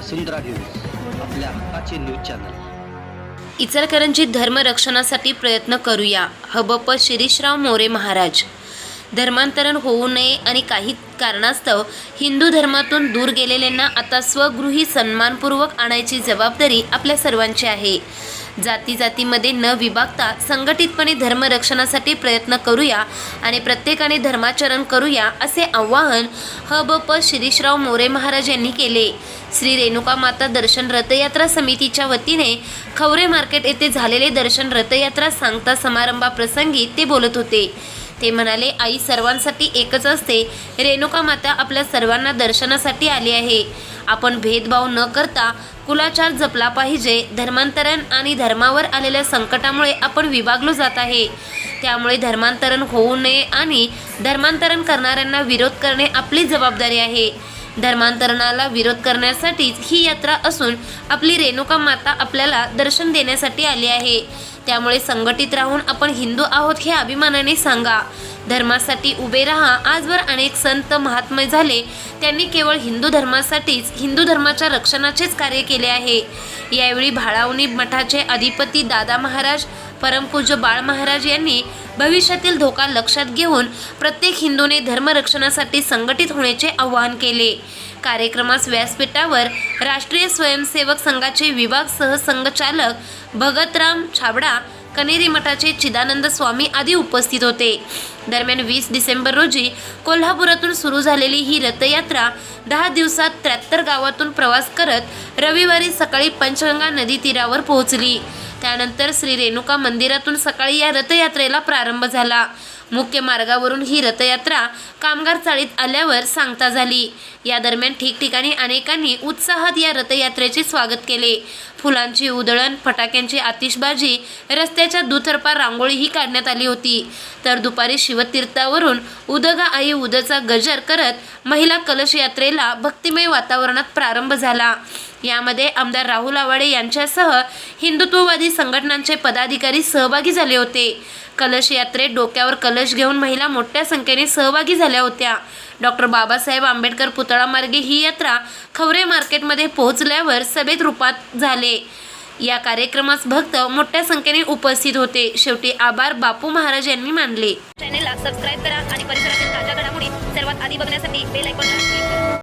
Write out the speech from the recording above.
वसुंधरा news आपल्या हक्काचे news channel. इचलकरंजीत धर्मरक्षणासाठी प्रयत्न करूया हबप शिरीषराव मोरे महाराज. धर्मांतरण होऊ नये आणि काही कारणास्तव हिंदू धर्मातून दूर गेलेल्यांना आता स्वगृही सन्मानपूर्वक आणायची जबाबदारी आपल्या सर्वांची आहे. जाती जातीमध्ये न विभागता संघटितपणे धर्मरक्षणासाठी प्रयत्न करूया आणि प्रत्येकाने धर्माचरण करूया असे आवाहन ह ब प शिरीषराव मोरे महाराज यांनी केले. श्री रेणुका माता दर्शन रथयात्रा समितीच्या वतीने खवरे मार्केट येथे झालेले दर्शन रथयात्रा सांगता समारंभाप्रसंगी ते बोलत होते. ते म्हणाले आई सर्वांसाठी एकच असते. रेणुका माता आपल्या सर्वांना दर्शनासाठी आली आहे. आपण भेदभाव न करता कुलाचार जपला पाहिजे. धर्मांतरण आणि धर्मावर आलेल्या संकटामुळे आपण विभागलो जात आहे. त्यामुळे धर्मांतरण होऊ नये आणि धर्मांतरण करणाऱ्यांना विरोध करणे आपली जबाबदारी आहे. धर्मांतरणाला विरोध करण्यासाठीच ही यात्रा असून आपली रेणुका माता आपल्याला दर्शन देण्यासाठी आली आहे. त्यामुळे संघटित राहून आपण हिंदू आहोत हे अभिमानाने सांगा. धर्मासाठी उभे राहा. आजवर अनेक संत महात्मे झाले. त्यांनी केवळ हिंदू धर्मासाठीच हिंदू धर्माच्या रक्षणाचेच कार्य केले आहे. यावेळी भाळावणी मठाचे अधिपती दादा महाराज परमपूज्य बाळ महाराज यांनी भविष्यातील धोका लक्षात घेऊन प्रत्येक हिंदूने धर्मरक्षणासाठी संघटित होण्याचे आवाहन केले. कार्यक्रमास व्यासपीठावर राष्ट्रीय स्वयंसेवक संघाचे विभाग सहसंघचालक भगतराम छाबडा कनेरी मठाचे चिदानंद स्वामी आदी उपस्थित होते. दरम्यान वीस डिसेंबर रोजी कोल्हापुरातून सुरू झालेली ही रथयात्रा दहा दिवसात त्र्याहत्तर गावातून प्रवास करत रविवारी सकाळी पंचगंगा नदी तीरावर पोहोचली. त्यानंतर श्री रेणुका मंदिरातून सकाळी या रथयात्रेला प्रारंभ झाला. मुख्य मार्गावरून ही रथयात्रा कामगार चाळीत आल्यावर सांगता झाली. या दरम्यान ठिकठिकाणी अनेकांनी उत्साहात या रथयात्रेचे स्वागत केले. फुलांची उधळण फटाक्यांची आतिषबाजी रस्त्याच्या दुतर्फा रांगोळीही काढण्यात आली होती. तर दुपारी शिवतीर्थावरून उदगा आई उदचा गजर करत महिला कलश यात्रेला भक्तिमय वातावरणात प्रारंभ झाला. यामध्ये आमदार राहुल आवाडे यांच्यासह हिंदुत्ववादी संघटनांचे पदाधिकारी सहभागी झाले होते. कलश यात्रेत डोक्यावर कलश घेऊन महिला मोठ्या संख्येने सहभागी झाल्या होत्या. डॉक्टर बाबासाहेब आंबेडकर पुतळा मार्गे ही यात्रा खवरे मार्केटमध्ये पोहोचल्यावर सभेत रूपात झाले. या कार्यक्रमास भक्त मोठ्या संख्येने उपस्थित होते. शेवटी आभार बापू महाराज यांनी मानले. चॅनेलला सबस्क्राईब करा आणि परिसरातील ताज्या घडामोडी सर्वात आधी बघण्यासाठी बेल आयकॉन